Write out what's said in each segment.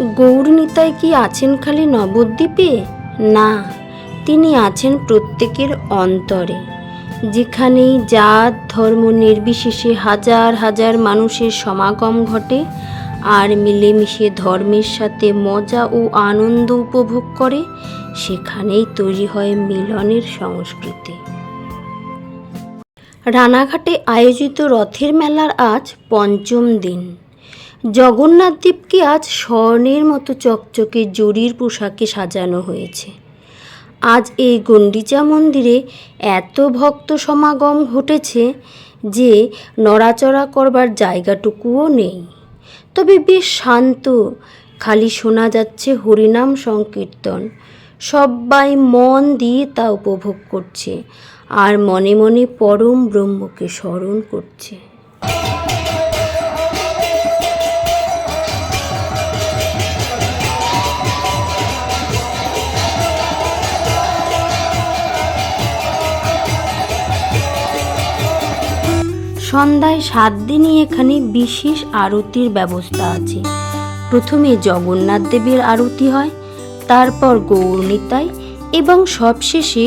গৌরনীতায় কি আছেন খালি নবদ্বীপে? না, তিনি আছেন প্রত্যেকের অন্তরে। যেখানেই জাত, ধর্ম নির্বিশেষে হাজার হাজার মানুষের সমাগম ঘটে, আর মিলেমিশে ধর্মের সাথে মজা ও আনন্দ উপভোগ করে, সেখানেই তৈরি হয় মিলনের সংস্কৃতি। রানাঘাটে আয়োজিত রথের মেলার আজ পঞ্চম দিন। জগন্নাথ দ্বীপকে আজ স্বর্ণের মতো চকচকে জরির পোশাকে সাজানো হয়েছে? আজ এই গণ্ডিচা মন্দিরে এত ভক্ত সমাগম ঘটেছে যে নড়াচড়া করবার জায়গাটুকুও নেই। তবে বেশ শান্ত, খালি শোনা যাচ্ছে হরিনাম সংকীর্তন। সবাই মন দিয়ে তা উপভোগ করছে আর মনে মনে পরম ব্রহ্মকে স্মরণ করছে। সন্ধ্যায় সাত দিনই এখানে বিশেষ আরতির ব্যবস্থা আছে। প্রথমে জগন্নাথ দেবের আরতি হয়, তারপর গৌরনীতায় এবং সবশেষে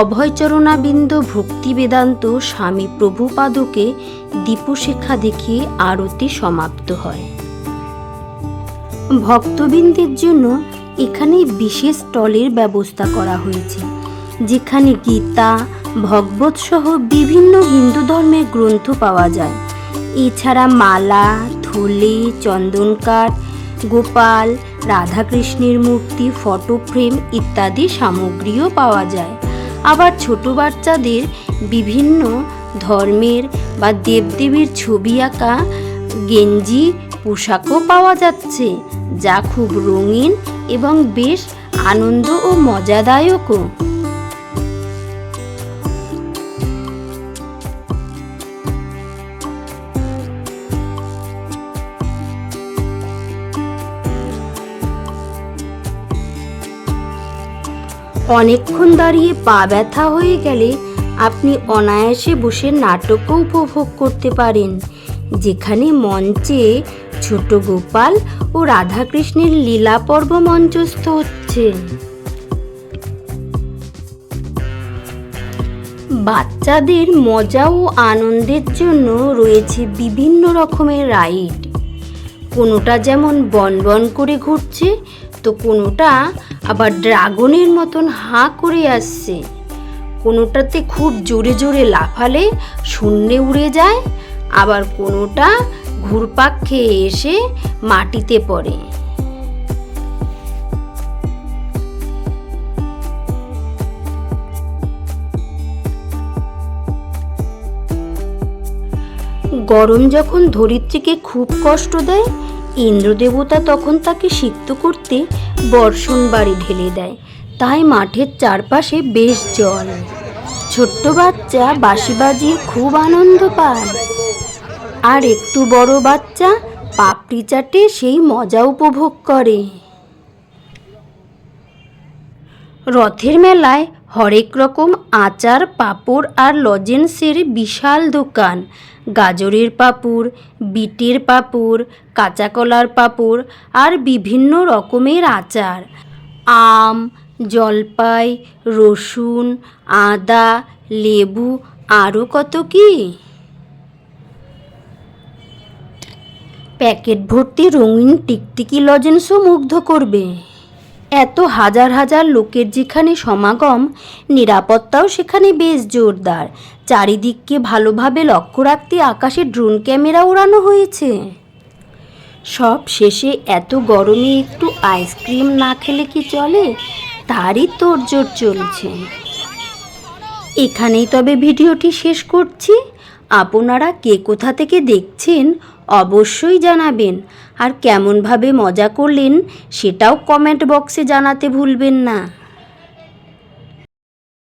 অভয়চরণাবিন্দ ভক্তি বেদান্ত স্বামী প্রভুপাদকে দীপশিখা দেখিয়ে আরতি সমাপ্ত হয়। ভক্তবৃন্দের জন্য এখানে বিশেষ স্টলের ব্যবস্থা করা হয়েছে, যেখানে গীতা ভগবত সহ বিভিন্ন হিন্দু ধর্মের গ্রন্থ পাওয়া যায়। এছাড়া মালা, থলে চন্দন কাঠ গোপাল, রাধাকৃষ্ণের মূর্তি, ফটো ফ্রেম ইত্যাদি সামগ্রীও পাওয়া যায়। আবার ছোট বাচ্চাদের বিভিন্ন ধর্মের বা দেবদেবীর ছবি আঁকা, গেঞ্জি, পোশাকও পাওয়া যাচ্ছে, যা খুব রঙিন এবং বেশ আনন্দ ও মজাদায়কও। অনেকক্ষণ দাঁড়িয়ে পা ব্যথা হয়ে গেলে আপনি অনায়াসে বসে নাটকও উপভোগ করতে পারেন। যেখানে মঞ্চে ছোট গোপাল ও রাধাকৃষ্ণের লীলা পর্ব মঞ্চস্থ হচ্ছে। বাচ্চাদের মজা ও আনন্দের জন্য রয়েছে বিভিন্ন রকমের রাইড। কোনোটা যেমন বনবন করে ঘুরছে, তো কোনোটা আবার ড্রাগনের মতন হাঁ করে আসছে। কোনোটাতে খুব জোরে জোরে লাফালে শূন্যে উড়ে যায়, আবার কোনোটা ঘুরপাক খেয়ে এসে মাটিতে পড়ে। গরম যখন ধরিত্রীকে খুব কষ্ট দেয় ইন্দ্রদেবতা তখন তাকে সিক্ত করতে বর্ষণ বাড়ি ঢেলে দেয়। তাই মাঠের চারপাশে বেশ জল। ছোট্ট বাচ্চা বাঁশি বাজিয়ে খুব আনন্দ পায়। আর একটু বড় বাচ্চা পাপড়ি চাটে সেই মজা উপভোগ করে। রথের মেলায় হরেক রকম আচার, পাপড় আর লজেন্সের বিশাল দোকান। গাজরের পাপড়, বিটের পাপড় কাঁচা কলার পাঁপড় আর বিভিন্ন রকমের আচার। আম, জলপাই, রসুন, আদা, লেবু, আরও কত কি? প্যাকেট ভর্তি রঙিন টিকটিকি লজেন্সও মুগ্ধ করবে। এত হাজার হাজার লোকের যেখানে সমাগম, নিরাপত্তাও সেখানে বেশ জোরদার। চারিদিককে ভালোভাবে লক্ষ্য রাখতে আকাশে ড্রোন ক্যামেরা ওড়ানো হয়েছে। সব শেষে এত গরমে একটু আইসক্রিম না খেলে কি চলে? তারই তোড়জোড় চলছে। এখানেই তবে ভিডিওটি শেষ করছি। আপনারা কে কোথা থেকে দেখছেন অবশ্যই জানাবেন। আর কেমনভাবে মজা করলেন সেটাও কমেন্ট বক্সে জানাতে ভুলবেন না।